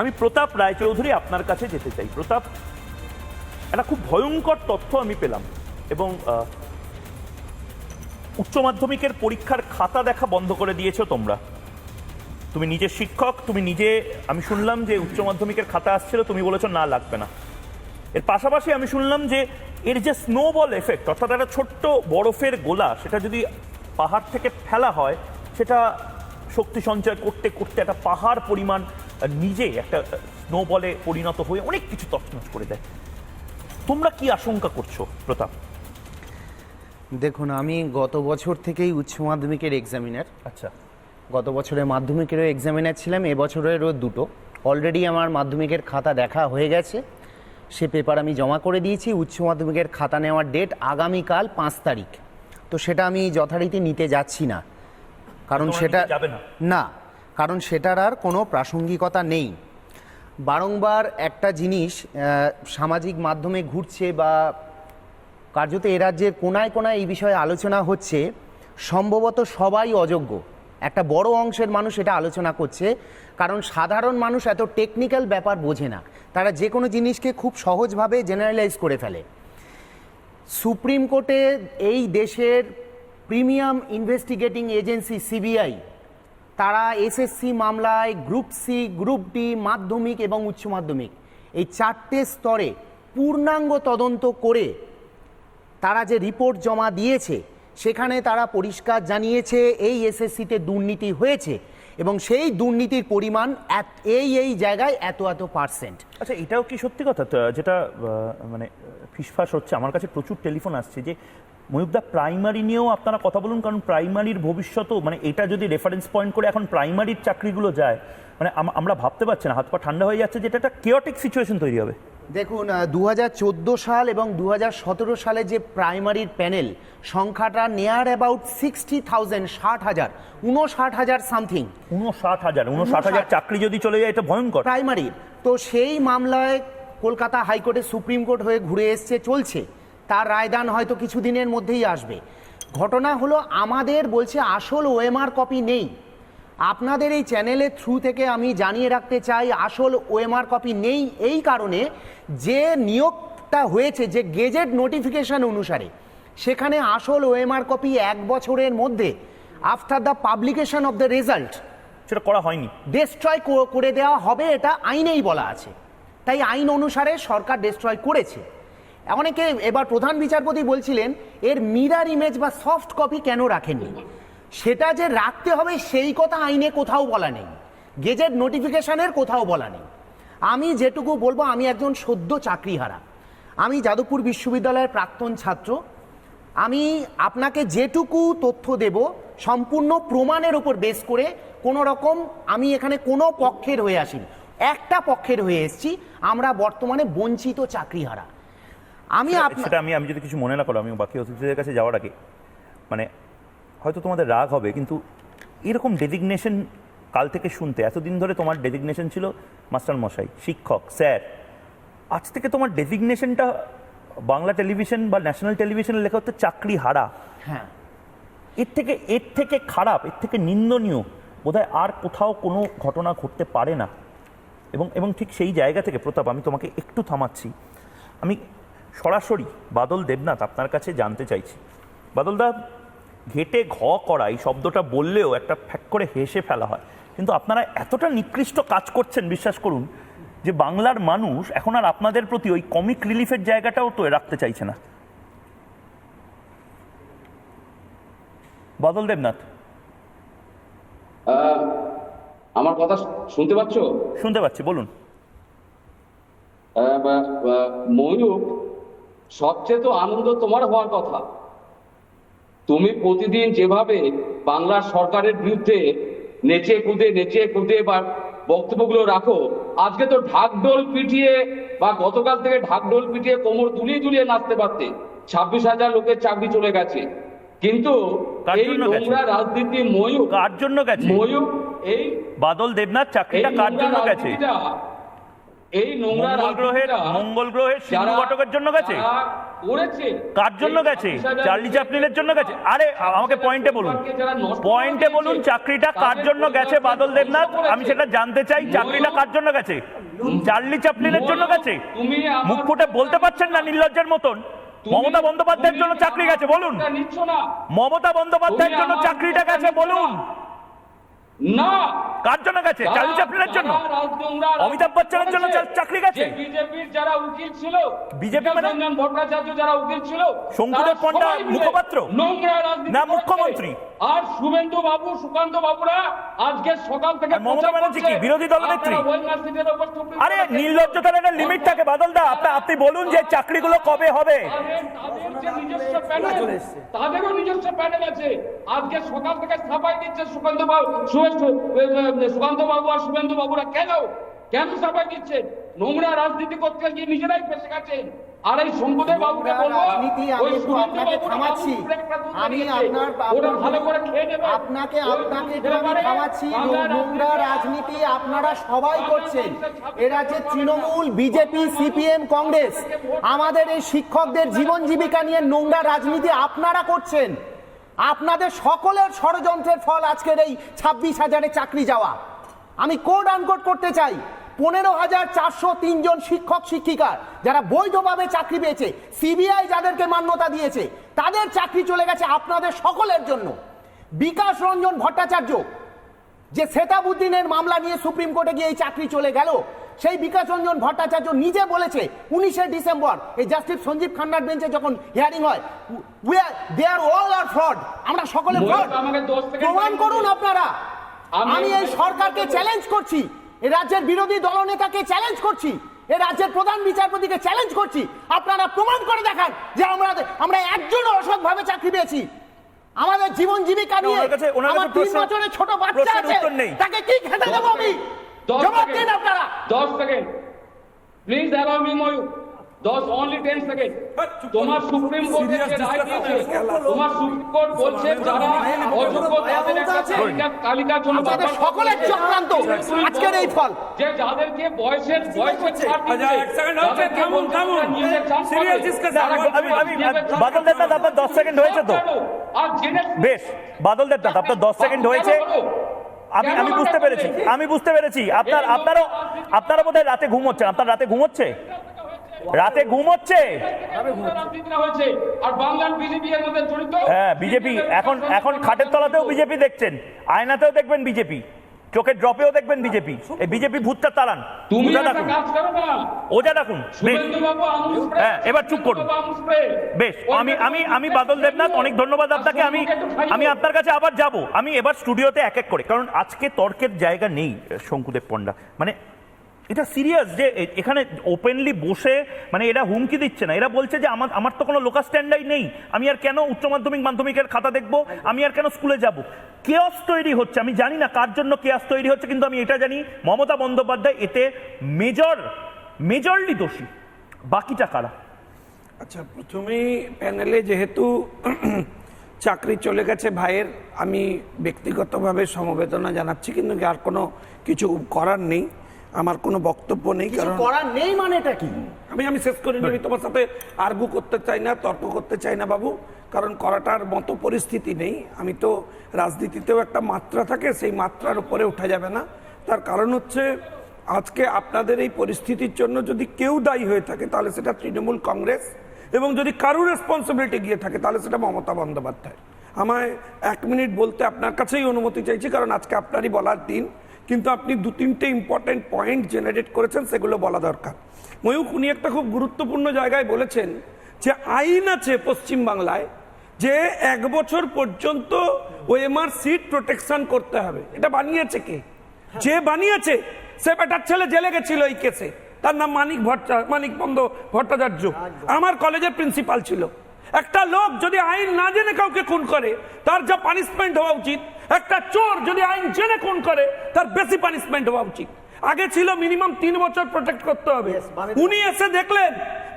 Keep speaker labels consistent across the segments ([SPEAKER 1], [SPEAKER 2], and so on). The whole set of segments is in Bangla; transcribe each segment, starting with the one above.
[SPEAKER 1] আমি প্রতাপ রায়চৌধুরী আপনার কাছে যেতে চাই। প্রতাপ, একটা খুব ভয়ঙ্কর তথ্য আমি পেলাম এবং উচ্চ মাধ্যমিকের পরীক্ষার খাতা দেখা বন্ধ করে দিয়েছ তোমরা। তুমি নিজে শিক্ষক, তুমি নিজে, আমি শুনলাম যে উচ্চ মাধ্যমিকের খাতা আসছিল, তুমি বলেছ না, লাগবে না। এর পাশাপাশি আমি শুনলাম যে এর যে স্নোবল এফেক্ট অর্থাৎ একটা ছোট্ট বরফের গোলা, সেটা যদি পাহাড় থেকে ফেলা হয়, সেটা শক্তি সঞ্চয় করতে করতে একটা পাহাড় পরিমাণ নিজে একটা স্নোবলে পরিণত হয়ে অনেক কিছু তছনছ করে দেয়। তোমরা কি আশঙ্কা করছ প্রতাপ?
[SPEAKER 2] দেখুন আমি গত বছর থেকেই উচ্চ মাধ্যমিকের এক্সামিনার
[SPEAKER 1] আচ্ছা।
[SPEAKER 2] গত বছরে মাধ্যমিকেরও এক্সামিনার ছিলাম এবছরেরও দুটো। অলরেডি আমার মাধ্যমিকের খাতা দেখা হয়ে গেছে। সে পেপার আমি জমা করে দিয়েছি। উচ্চ মাধ্যমিকের খাতা নেওয়ার ডেট আগামীকাল পাঁচ তারিখ। তো সেটা আমি যথারীতি নিতে যাচ্ছি না। কারণ সেটা
[SPEAKER 1] না?
[SPEAKER 2] কারণ সেটার আর কোনো প্রাসঙ্গিকতা নেই। বারংবার একটা জিনিস সামাজিক মাধ্যমে ঘুরছে বা কার্যত এ রাজ্যের কোনায় কোনায় এই বিষয়ে আলোচনা হচ্ছে, সম্ভবত সবাই অযোগ্য। একটা বড় অংশের মানুষ এটা আলোচনা করছে, কারণ সাধারণ মানুষ এত টেকনিক্যাল ব্যাপার বোঝে না। তারা যে কোনো জিনিসকে খুব সহজভাবে জেনারেলাইজ করে ফেলে। সুপ্রিম কোর্টে এই দেশের প্রিমিয়াম ইনভেস্টিগেটিং এজেন্সি, সিবিআই তারা এসএসসি মামলায় গ্রুপ সি গ্রুপ ডি মাধ্যমিক এবং উচ্চ মাধ্যমিক। এই চারটে স্তরে পূর্ণাঙ্গ তদন্ত করে তারা যে রিপোর্ট জমা দিয়েছে, সেখানে তারা পরিষ্কার জানিয়েছে এই এসএসসিতে দুর্নীতি হয়েছে এবং সেই দুর্নীতির পরিমাণ এই এই জায়গায় এত এত পার্সেন্ট
[SPEAKER 1] আচ্ছা এটাও কি সত্যি কথা? যেটা মানে ফিসফাস হচ্ছে, আমার কাছে প্রচুর টেলিফোন আসছে যে ময়ূকদা প্রাইমারি নিয়েও আপনারা কথা বলুন কারণ প্রাইমারির ভবিষ্যতও মানে এটা যদি রেফারেন্স পয়েন্ট করে এখন প্রাইমারির চাকরিগুলো যায় মানে আম- আমরা ভাবতে পারছি না হাত পা ঠান্ডা হয়ে যাচ্ছে যেটা একটা কেওটিক সিচুয়েশন তৈরি হবে।
[SPEAKER 2] দেখুন দু হাজার চোদ্দ সাল এবং দু হাজার সতেরো সালে যে প্রাইমারির প্যানেল সংখ্যাটা নেয়ার অ্যাবাউট সিক্সটি থাউজেন্ড ষাট হাজার উনষাট হাজার সামথিং
[SPEAKER 1] উনষাট হাজার উনষাট হাজার চাকরি যদি চলে যায় এটা ভয়ঙ্কর।
[SPEAKER 2] প্রাইমারির তো সেই মামলায় কলকাতা হাইকোর্টে সুপ্রিম কোর্ট হয়ে ঘুরে এসছে চলছে। তার রায়দান হয়তো কিছুদিনের মধ্যেই আসবে। ঘটনা হলো আমাদের বলছে আসল ওএমআর কপি নেই। আপনাদের এই চ্যানেলের থ্রু থেকে আমি জানিয়ে রাখতে চাই আসল ওএমআর কপি নেই এই কারণে যে নিয়োগটা হয়েছে যে গেজেট নোটিফিকেশন অনুসারে সেখানে আসল ওএমআর কপি এক বছরের মধ্যে after the publication of the result
[SPEAKER 1] সেটা করা হয়নি।
[SPEAKER 2] ডেস্ট্রয় করে দেওয়া হবে এটা আইনেই বলা আছে। তাই আইন অনুসারে সরকার ডেস্ট্রয় করেছে। অনেকে এবার প্রধান বিচারপতি বলছিলেন, এর মিরার ইমেজ বা সফট কপি কেন রাখেননি? সেটা যে রাখতে হবে সেই কথা আইনে কোথাও বলা নেই। গেজেট নোটিফিকেশনের কোথাও বলা নেই। আমি যেটুকু বলব, আমি একজন সদ্য চাকরিহারা। আমি যাদবপুর বিশ্ববিদ্যালয়ের প্রাক্তন ছাত্র। আমি আপনাকে যেটুকু তথ্য দেব, সম্পূর্ণ প্রমাণের উপর বেস করে কোনো রকম আমি এখানে কোনো পক্ষের হয়ে আসিনি। একটা পক্ষের হয়ে এসেছি, আমরা বর্তমানে বঞ্চিত চাকরিহারা। আমি
[SPEAKER 1] সেটা আমি আমি যদি কিছু মনে না করো আমি বাকি অতিথিদের কাছে যাওয়ার আগে মানে হয়তো তোমাদের রাগ হবে কিন্তু এরকম ডেজিগনেশন কাল থেকে শুনতে এতদিন ধরে তোমার ডেজিগনেশন ছিল মাস্টার মশাই শিক্ষক স্যার আজ থেকে তোমার ডেজিগনেশনটা বাংলা টেলিভিশন বা ন্যাশনাল টেলিভিশনে লেখা হচ্ছে চাকরি হারা।
[SPEAKER 2] হ্যাঁ।
[SPEAKER 1] এর থেকে এর থেকে খারাপ এর থেকে নিন্দনীয় বোধহয় আর কোথাও কোনো ঘটনা ঘটতে পারে না। এবং এবং ঠিক সেই জায়গা থেকে প্রতাপ আমি তোমাকে একটু থামাচ্ছি। আমি সরাসরি বাদল দেবনাথ আপনার কাছে জানতে চাইছি। বাদলদা ঘেটে ঘ করা এই শব্দটা বললেও একটা ফ্যাক করে হেসে ফেলা হয়। কিন্তু আপনারা এতটা নিকৃষ্ট কাজ করছেন বিশ্বাস করুন যে বাংলার মানুষ এখন আর আপনাদের প্রতি ওই কমিক রিলিফের জায়গাটাও তো রাখতে চাইছে না। বাদল দেবনাথ।
[SPEAKER 3] আমার কথা শুনতে পাচ্ছ?
[SPEAKER 1] শুনতে পাচ্ছি বলুন।
[SPEAKER 3] ময়ূর সবচেয়ে তো আনন্দ তোমার হওয়ার কথা। তুমি প্রতিদিন যেভাবে বাংলা সরকারের বিরুদ্ধে নেচে কুদে নেচে কুদে বা বক্তব্যগুলো রাখো আজকে তো ঢাকঢোল পিটিয়ে বা গতকাল থেকে ঢাকঢোল পিটিয়ে কোমর দুলিয়ে দুলিয়ে নাচতে পারতে। ছাব্বিশ হাজার লোকের চাকরি চলে গেছে। কিন্তু এই নোংরা রাজনীতি ময়ূর
[SPEAKER 1] কার জন্য গেছে?
[SPEAKER 3] ময়ূর এই
[SPEAKER 1] বাদল দেবনাথ চাকরিটা কার জন্য গেছে?
[SPEAKER 3] এই নোংরা
[SPEAKER 1] মঙ্গল গ্রহের মঙ্গল গ্রহের সিন্ধু ঘটকের জন্য গেছে?
[SPEAKER 3] করেছে।
[SPEAKER 1] কার জন্য গেছে? চার্লি চ্যাপলিনের জন্য গেছে? আরে আমাকে পয়েন্টে বলুন। পয়েন্টে বলুন চাকরিটা কার জন্য গেছে বাদল দেবনাথ? আমি সেটা জানতে চাই চাকরিটা কার জন্য গেছে? চার্লি চ্যাপলিনের জন্য গেছে? মুখ ফুটে বলতে পারছেন না নির্লজ্জের মতন? মমতা বন্দ্যোপাধ্যায়ের জন্য চাকরি গেছে বলুন। মমতা বন্দ্যোপাধ্যায়ের জন্য চাকরিটা গেছে বলুন।
[SPEAKER 3] না।
[SPEAKER 1] কার জন্য গেছে? চার্লি চ্যাপলিনের জন্য? অমিতাভ বচ্চনের জন্য চাকরি গেছে?
[SPEAKER 3] যে বিজেপির যারা উকিল ছিল
[SPEAKER 1] বিজেপি মানে?
[SPEAKER 3] রঞ্জন ভট্টাচার্য যারা উকিল ছিল
[SPEAKER 1] শঙ্কুদেব পণ্ডা মুখপাত্র?
[SPEAKER 3] নোংরা রাজনীতি
[SPEAKER 1] না, মুখ্যমন্ত্রী?
[SPEAKER 3] আর শুভেন্দু বাবু সুকান্ত বাবুরা আজকে সকাল থেকে
[SPEAKER 1] মমতা ব্যানার্জি কি, বিরোধী দলনেত্রী?
[SPEAKER 3] আপনারা ওই মার্কশিটের ওপর সুপ্রিম
[SPEAKER 1] আরে নির্লজ্জতার একটা লিমিট থাকে বাদল দা আপনি আপনি বলুন যে চাকরিগুলো কবে হবে?
[SPEAKER 3] তাদের তাদের নিজস্ব তাদেরও নিজস্ব প্যানেল আছে। আজকে সকাল থেকে সাফাই দিচ্ছে সুকান্ত বাবু সুকান্ত বাবু আর শুভেন্দু বাবুরা। কেন? কেন সাফাই দিচ্ছে নোংরা রাজনীতি করতে গিয়ে নিজেরাই ফেসে গেছেন আর এই শঙ্কুদেব বাবুকে বলব ওই
[SPEAKER 2] আপনাকে থামাচ্ছি। আমি আপনার-
[SPEAKER 3] ওটা ভালো করে খেয়ে নেবে।
[SPEAKER 2] আপনাকে আপনাকে থামাচ্ছি। নোংরা
[SPEAKER 3] রাজনীতি-
[SPEAKER 2] রাজনীতি আপনারা সবাই করছেন। এরা যে তৃণমূল বিজেপি সিপিএম কংগ্রেস আমাদের এই শিক্ষকদের জীবন জীবিকা নিয়ে নোংরা রাজনীতি আপনারা করছেন। আপনাদের সকলের ষড়যন্ত্রের ফল আজকের এই ছাব্বিশ হাজারে চাকরি যাওয়া। আমি কোড আনকোড করতে চাই। পনেরো হাজার চারশো তিনজন শিক্ষক শিক্ষিকা যারা বৈধভাবে চাকরি পেয়েছে। সিবিআই যাদেরকে মান্যতা দিয়েছে তাদের চাকরি চলে গেছে আপনাদের সকলের জন্য। বিকাশ রঞ্জন ভট্টাচার্য যে সেতাবুদ্দিনের মামলা নিয়ে সুপ্রিম কোর্টে গিয়ে এই চাকরি চলে গেল সেই বিকাশ রঞ্জন ভট্টাচার্য নিজে বলেছে উনিশে ডিসেম্বর এই জাস্টিস সঞ্জীব খান্নার বেঞ্চে যখন হিয়ারিং হয় we are they are all are fraud আমরা সকলে ফ্রড প্রমাণ করুন আপনারা।
[SPEAKER 3] আমি
[SPEAKER 2] এই সরকারকে চ্যালেঞ্জ করছি। এই রাজ্যের বিরোধী দলনেতাকে চ্যালেঞ্জ করছি। এ রাজ্যের প্রধান বিচারপতিকে চ্যালেঞ্জ করছি। আপনারা প্রমাণ করে দেখান যে আমরা আমরা একজন অসৎভাবে চাকরি পেয়েছি। আমাদের জীবন জীবিকা নিয়ে
[SPEAKER 1] ওনার কাছে- ওনার
[SPEAKER 2] আমার তিন বছরের ছোট বাচ্চা আছে।
[SPEAKER 1] নেই।
[SPEAKER 2] তাকে কি খেতে দেবো আমি? জবাব দিন আপনারা।
[SPEAKER 3] দশ second. Please allow me Mayur দশ অনলি টেন সেকেন্ড তোমার সুপ্রিম কোর্টে যে রায় দিয়েছে তোমার সুপ্রিম কোর্ট বলছে যারা অযোগ্য তাদের একটা তালিকার জন্য
[SPEAKER 2] সকলের চক্রান্ত। আজকের এই ফল।
[SPEAKER 3] যে যাদেরকে বয়সের বয়সের ছাড় দিচ্ছে,
[SPEAKER 4] আচ্ছা, এক সেকেন্ড হচ্ছে, থামুন, থামুন। আমি-
[SPEAKER 1] আমি- বাদল দেবনাথ, আপনার 10 সেকেন্ড হয়েছে তো? বেশ বাদল দেবনাথ আপনার দশ সেকেন্ড হয়েছে। আমি আমি বুঝতে পেরেছি। আমি বুঝতে পেরেছি। আপনার আপনারও আপনারা বোধহয় রাতে ঘুমোচ্ছেন আপনার রাতে ঘুমোচ্ছে রাতে
[SPEAKER 3] মধ্যে জড়িত?
[SPEAKER 1] হ্যাঁ বিজেপি। এখন এখন খাটের তলাতেও বিজেপি দেখছেন। আয়নাতেও দেখবেন বিজেপি। চোখের ড্রপেও দেখবেন বিজেপি। এই বিজেপি ভূতটা তাড়ান।
[SPEAKER 3] তুমি
[SPEAKER 1] ওজা ডাকুন।
[SPEAKER 3] কাজ
[SPEAKER 1] ওজা ডাকুন। বেশ।
[SPEAKER 3] স্প্রে
[SPEAKER 1] হ্যাঁ, এবার চুপ করুন। বেশ আমি আমি আমি বাদল দেবনাথ অনেক ধন্যবাদ আপনাকে। আমি আমি আপনার কাছে আবার যাব। আমি এবার স্টুডিওতে এক এক করে। কারণ আজকে তর্কের জায়গা নেই শঙ্কুদেব পণ্ডা। মানে এটা সিরিয়াস যে এখানে ওপেনলি বসে মানে এরা হুমকি দিচ্ছে না। এরা বলছে যে আমার আমার তো কোনো লোকাল স্ট্যান্ডার্ড নেই। আমি আর কেন উচ্চ মাধ্যমিক, মাধ্যমিকের খাতা দেখব? আমি আর কেন স্কুলে যাব? কেয়াস তৈরি হচ্ছে। আমি জানি না কার জন্য কেয়াস তৈরি হচ্ছে, কিন্তু আমি এটা জানি, মমতা বন্দ্যোপাধ্যায় এতে মেজর মেজরলি দোষী। বাকিটা কারা?
[SPEAKER 4] আচ্ছা প্রথমেই প্যানেলে যেহেতু চাকরি চলে গেছে ভাইয়ের, আমি ব্যক্তিগতভাবে সমবেদনা জানাচ্ছি, কিন্তু আর কোনো কিছু করার নেই। আমার কোনো বক্তব্য নেই কারণ
[SPEAKER 2] করার নেই মানেটা কি?
[SPEAKER 4] আমি আমি শেষ করি আমি তোমার সাথে আর্গু করতে চাই না তর্ক করতে চাই না বাবু কারণ করাটার মতো পরিস্থিতি নেই। আমি তো রাজনীতিতেও একটা মাত্রা থাকে সেই মাত্রার উপরে উঠা যাবে না। তার কারণ হচ্ছে আজকে আপনাদের এই পরিস্থিতির জন্য যদি কেউ দায়ী হয়ে থাকে তাহলে সেটা তৃণমূল কংগ্রেস এবং যদি কারুর রেসপন্সিবিলিটি গিয়ে থাকে তাহলে সেটা মমতা বন্দ্যোপাধ্যায় আমায় এক মিনিট বলতে আপনার কাছেই অনুমতি চাইছি কারণ আজকে আপনারই বলার দিন। কিন্তু আপনি দু তিনটে ইম্পর্টেন্ট পয়েন্ট জেনারেট করেছেন সেগুলো বলা দরকার। ময়ূক উনি একটা খুব গুরুত্বপূর্ণ জায়গায় বলেছেন যে আইন আছে পশ্চিম বাংলায় যে এক বছর পর্যন্ত ওএমআর সিট প্রোটেকশন করতে হবে। এটা বানিয়েছে কে? যে বানিয়েছে সে বেটার ছেলে জেলে গেছিল এই কেসে তার নাম মানিক ভট্টা মানিক বন্দ ভট্টাচার্য। আমার কলেজের প্রিন্সিপাল ছিল। একটা লোক যদি আইন না জেনে কাউকে খুন করে তার যা পানিশমেন্ট হওয়া উচিত। একটা চোর যদি আইন জেনে খুন করে তার বেশি পানিশমেন্ট হওয়া উচিত। আগে ছিল মিনিমাম তিন বছর প্রোটেক্ট করতে হবে। উনি এসে দেখলেন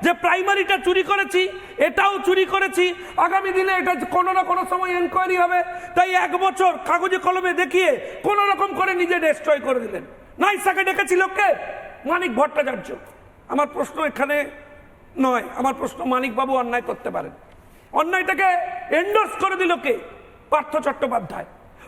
[SPEAKER 4] যে প্রাইমারিটা চুরি করেছি এটাও চুরি করেছি। আগামী দিনে এটা কোনো না কোনো সময় এনকোয়ারি হবে। তাই এক বছর কাগজে কলমে দেখিয়ে কোন রকম করে নিজে ডিস্ট্রয় করে দিলেন। নাইসাকে ডেকেছিল কে মানিক ভট্টাচার্য। আমার প্রশ্ন এখানে নয় আমার প্রশ্ন মানিকবাবু অন্যায় করতে পারেন। অন্যায়টাকে এন্ডোর্স করে দিল কে? পার্থ চট্টোপাধ্যায়।